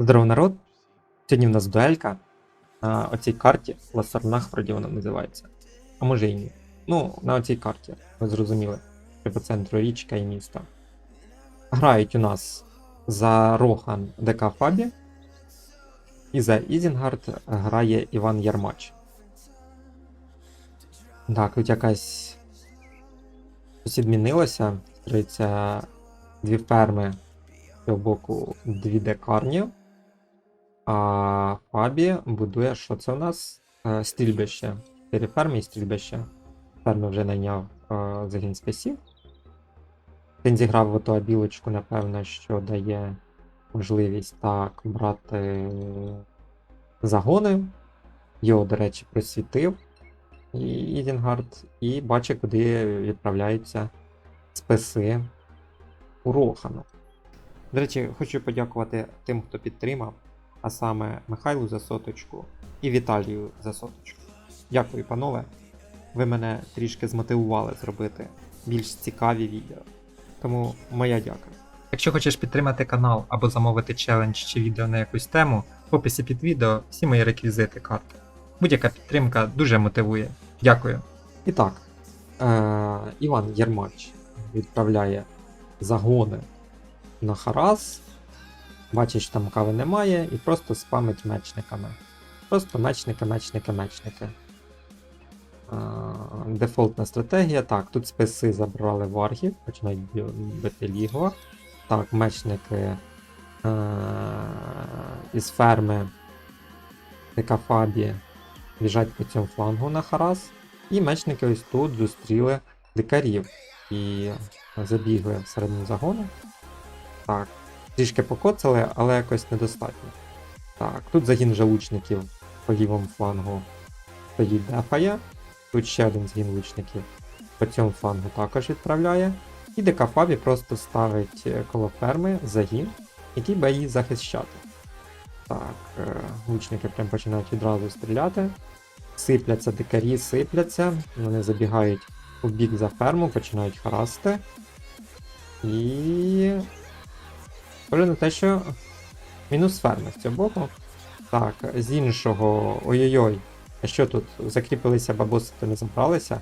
Здорово, народ! Сьогодні в нас дуелька на оцій карті Лассарнах, вроді вона називається. А може і ні. Ну, на оцій карті, ви зрозуміли. По центру річка і міста. Грають у нас за Рохан ДК Фабі. І за Ізінгард грає Іван Ярмач. Так, тут якась щось відмінилося. Строїться дві ферми з боку дві декарні. А Фабі будує, що це у нас? Е, Стрільбище. Чотири ферми і стрільбище. Ферми вже найняв е, загін спесів. Він зіграв в оту білочку, напевно, що дає можливість так брати загони. Його, до речі, просвітив і Ідінгард, і бачить, куди відправляються списи у Рохану. До речі, хочу подякувати тим, хто підтримав, а саме Михайлу за соточку і Віталію за соточку. Дякую, панове. Ви мене трішки змотивували зробити більш цікаві відео. Тому моя дяка. Якщо хочеш підтримати канал або замовити челендж чи відео на якусь тему, в описі під відео всі мої реквізити карти. Будь-яка підтримка дуже мотивує. Дякую. І так, е- Іван Єрмач відправляє загони на Хараз. Бачить, що там кави немає, і просто спамить мечниками. Просто мечники, мечники, мечники. Дефолтна стратегія. Так, тут списи забрали варгів, починають бити лігва. Так, мечники е- із ферми Декафабі біжать по цьому флангу на Харас. І мечники ось тут зустріли дикарів і забігли всередину загону. Так, трішки покоцали, але якось недостатньо. Так, тут загін вже лучників по лівому флангу стоїть дефає. Тут ще один загін лучників по цьому флангу також відправляє. І Декафабі просто ставить е, коло ферми загін, який буде її захищати. Так, е, лучники прям починають відразу стріляти. Сипляться дикарі, сипляться. Вони забігають у бік за ферму, починають харасти. І. Схоже на те, що мінус ферми з цього боку. Так, з іншого. Ой-ой-ой. А що тут? Закріпилися бабуси, то не забралися.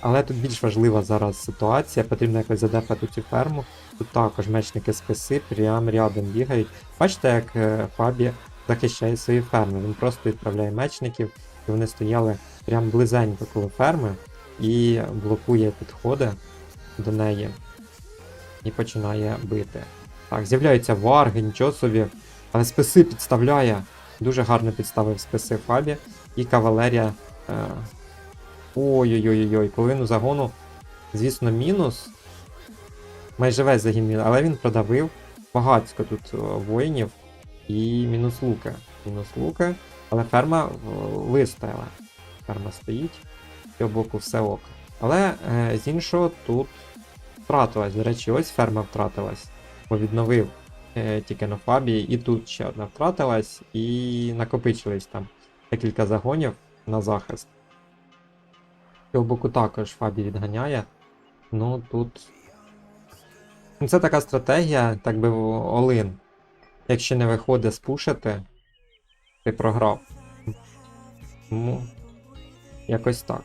Але тут більш важлива зараз ситуація, потрібно якось задефати цю ферму. Тут також мечники списи прям рядом бігають. Бачите, як е, Фабі захищає свої ферми. Він просто відправляє мечників, і вони стояли прям близенько коло ферми і блокує підходи до неї і починає бити. Так, з'являються варги, нічого собі. Але списи підставляє. Дуже гарно підставив списи Фабі. І кавалерія. Е... Ой-ой-ой, половину загону. Звісно, мінус. Майже весь загін, але він продавив багатько тут е, воїнів і мінус луки. Мінус луки. Але ферма е, вистояла. Ферма стоїть. З цього боку все ок. Але е, з іншого тут втратилась. До речі, ось ферма втратилась. Відновив е, тільки на фабі, і тут ще одна втратилась, і накопичились там декілька загонів на захист. Цього боку також фабі відганяє. Ну тут. Ну, Це така стратегія, так би Олин. Якщо не виходить спушити, ти програв. Ну, якось так.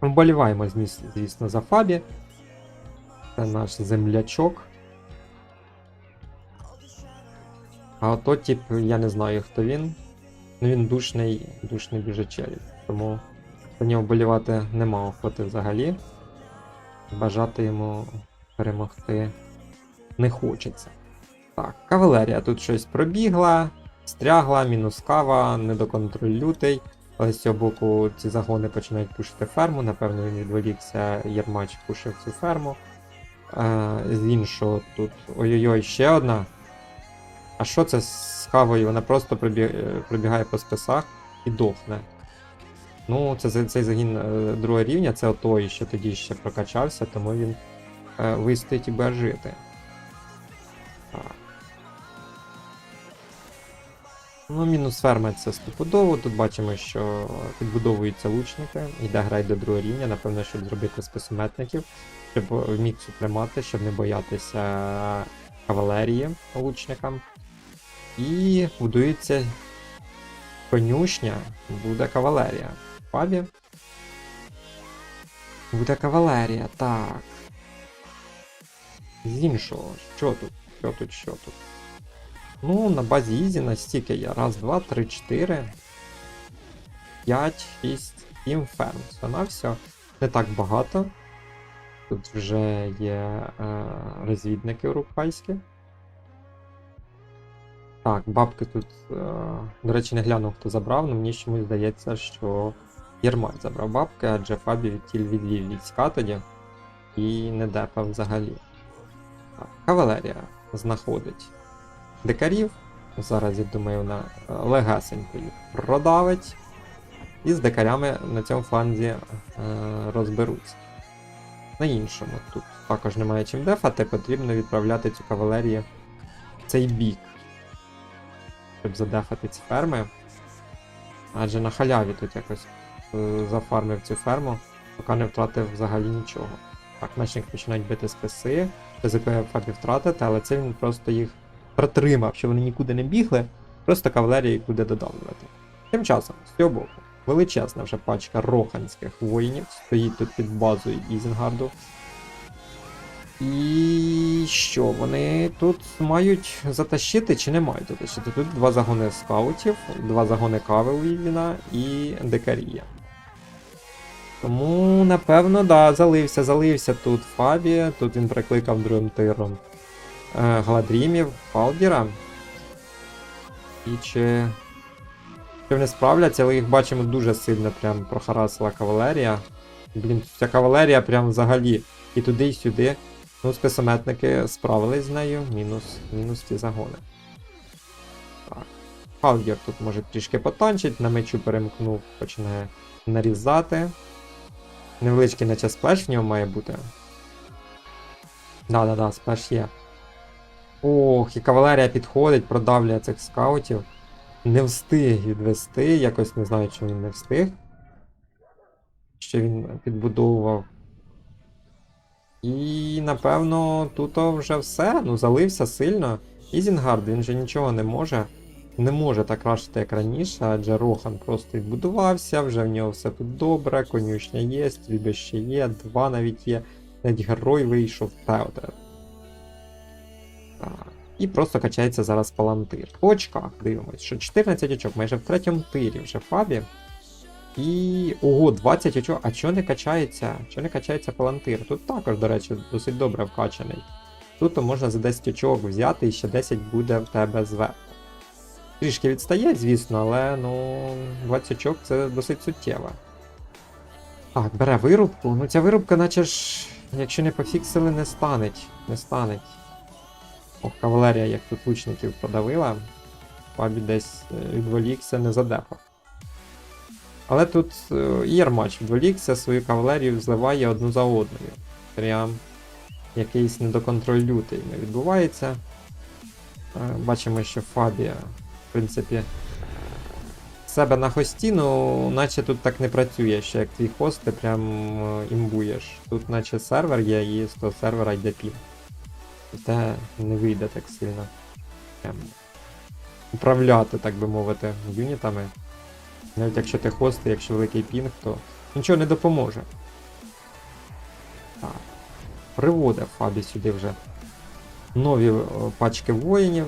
Вболіваємо, звісно, за Фабі. Це наш землячок. А ото, тип, я не знаю, хто він. Ну він душний, душний біжачель. Тому за нього вболівати нема охоти взагалі. Бажати йому перемогти не хочеться. Так, кавалерія тут щось пробігла, стрягла, мінус кава, недоконтроль лютий. Але з цього боку ці загони починають пушити ферму. Напевно, він відволікся, Єрмач пушив цю ферму. З іншого тут. Ой-ой-ой, ще одна. А що це з кавою? Вона просто пробі- е, пробігає по списах і дохне. Ну, це цей загін е, другого рівня, це той, що тоді ще прокачався, тому він е, вистоїть і буде жити. Ну, мінус ферма це стопудово. Тут бачимо, що підбудовуються лучники, йде грай до другого рівня, напевно, щоб зробити списометників, щоб вміг тримати, щоб не боятися кавалерії лучникам. І будується конюшня, буде кавалерія. В Фабі. Буде кавалерія, так. З іншого, що тут? Що тут, що тут? Ну, на базі Ізі настільки є. Раз, два, три, чотири. 5, 6, 7 ферм. Все на все. Не так багато. Тут вже є е, розвідники уруквайські. Так, бабки тут. Е, до речі, не глянув, хто забрав, але мені чомусь здається, що Єрмак забрав бабки, адже Фабі відтіль відвів війська тоді і не депав взагалі. Так, кавалерія знаходить дикарів. Зараз, я думаю, вона е, легасенько їх продавить. І з дикарями на цьому фланзі е, розберуться. На іншому тут також немає чим дефати, потрібно відправляти цю кавалерію в цей бік, щоб задефати ці ферми. Адже на халяві тут якось е, зафармив цю ферму, поки не втратив взагалі нічого. Так, мечник починають бити списи, ризикує фабі втратити, але це він просто їх протримав, що вони нікуди не бігли, просто кавалерія їх буде додавлювати. Тим часом, з цього боку, величезна вже пачка роханських воїнів стоїть тут під базою Ізенгарду. І що, вони тут мають затащити чи не мають затащити? Тут два загони скаутів, два загони кави і дикарія. Тому, напевно, да, залився, залився тут Фабі, тут він прикликав другим тиром е, Гладрімів, Фалдіра. І чи. Чи вони справляться, але їх бачимо дуже сильно прям прохарасила кавалерія. Блін, ця кавалерія прям взагалі і туди, і сюди. Ну, списометники справились з нею, мінус, мінус ті загони. Так. Халдір тут може трішки потанчить, на мечу перемкнув, починає нарізати. Невеличкий наче сплеш в ньому має бути. Да-да-да, сплеш є. Ох, і кавалерія підходить, продавлює цих скаутів. Не встиг відвести, якось не знаю, чому він не встиг. Що він підбудовував. І напевно тут вже все. Ну, залився сильно. Ізінгард, він же нічого не може. Не може так рашити, як раніше, адже Рохан просто відбудувався, вже в нього все тут добре, конюшня є, стрільби ще є, два навіть є. Навіть герой вийшов Теодер. Так. І просто качається зараз палантир. По очках дивимось, що 14 очок, майже в третьому тирі вже Фабі. І. Ого, 20 очок. А чого не качається? Чого не качається палантир? Тут також, до речі, досить добре вкачаний. Тут можна за 10 очок взяти і ще 10 буде в тебе зверху. Трішки відстає, звісно, але ну 20 очок це досить суттєво. Так, бере вирубку. Ну ця вирубка, наче ж, якщо не пофіксили, не станеть. Не станеть. Ох, кавалерія, як тут лучників подавила. Фабі десь е, відволікся, не задепав. Але тут е, Єрмач відволікся, свою кавалерію зливає одну за одною. Прям якийсь недоконтроль лютий не відбувається. Е, Бачимо, що Фабія, в принципі, себе на хості, ну, наче тут так не працює, що як твій хост, ти прям е, імбуєш. Тут наче сервер є, і з того сервера йде пін. Те не вийде так сильно. Прям управляти, так би мовити, юнітами. Навіть якщо ти хост, якщо великий пінг, то нічого не допоможе. Так. Приводив Фабі сюди вже нові е, пачки воїнів.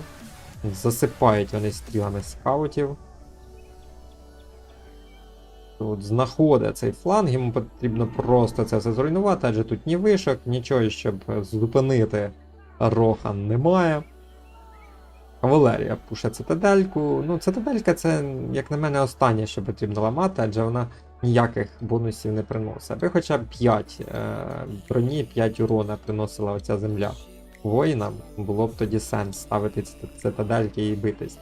Засипають вони стрілами скаутів. Тут знаходить цей фланг, йому потрібно просто це все зруйнувати, адже тут ні вишок, нічого, щоб зупинити Рохан немає. Кавалерія пуше цитадельку. Ну, цитаделька це, як на мене, останнє, що потрібно ламати, адже вона ніяких бонусів не приносить. Аби хоча б 5 е, броні, 5 урона приносила оця земля. Воїнам було б тоді сенс ставити цитадельки і битись.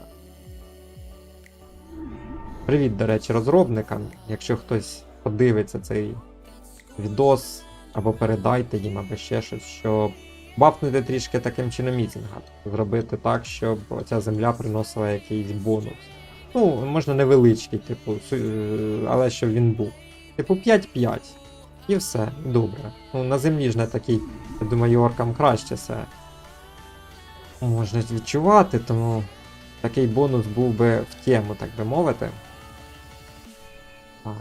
Привіт, до речі, розробникам. Якщо хтось подивиться цей відос, або передайте їм, або ще щось, щоб бафнути трішки таким чином мітінга. Зробити так, щоб ця земля приносила якийсь бонус. Ну, можна невеличкий, типу, е, але щоб він був. Типу 5-5. І все, добре. Ну, на землі ж не такий, я думаю, оркам краще все. Можна відчувати, тому Такий бонус був би в тему, так би мовити. Так.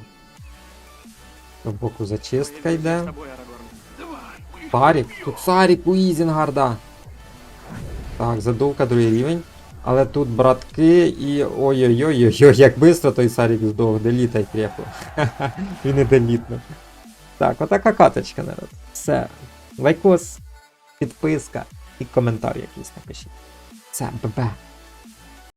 З боку зачистка йде. Сарік, тут Сарік у Ізінгарда. Так, задувка другий рівень. Але тут братки і. Ой-ой-ой-ой, як швидко той Сарік здох, делітай крепко. І делітно. Так, отака каточка, народ. Все. Лайкос, підписка і коментар якийсь напишіть. Все, бебе.